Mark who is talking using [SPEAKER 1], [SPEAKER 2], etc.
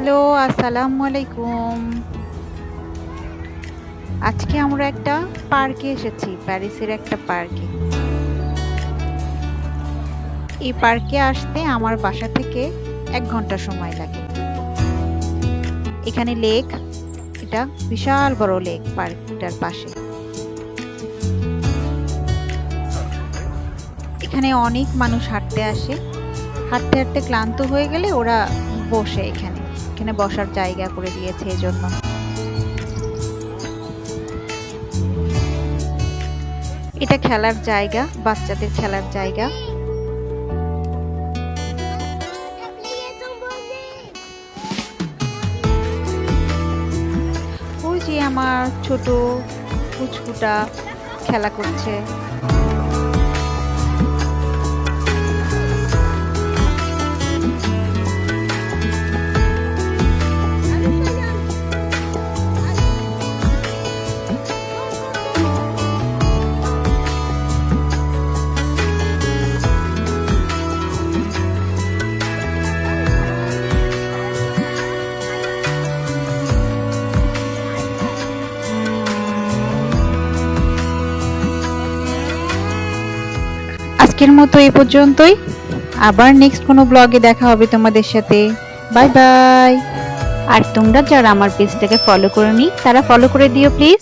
[SPEAKER 1] Hello, আসসালামু আলাইকুম। আজকে আমরা একটা পার্কে এসেছি, প্যারিসের একটা পার্কে। এই পার্কে আসতে আমার বাসা থেকে এক ঘণ্টা সময় লাগে। এখানে লেক, এটা বিশাল বড় লেক পার্কটার পাশে। এখানে অনেক মানুষ হাঁটতে আসে। হাঁটতে হাঁটতে ক্লান্ত হয়ে গেলে ওরা বসে এখানে। এখানে বসার জায়গা করে দিয়েছে এজন্য। এটা খেলার জায়গা, বাচ্চাদের খেলার জায়গা। আমার ছোট কুচকুটা খেলা করছে। আজকের মতো এই পর্যন্তই। আবার নেক্সট কোনো ব্লগে দেখা হবে তোমাদের সাথে। বাই বাই আর তোমরা যারা আমার পেজটাকে ফলো করো নি তারা ফলো করে দিও প্লিজ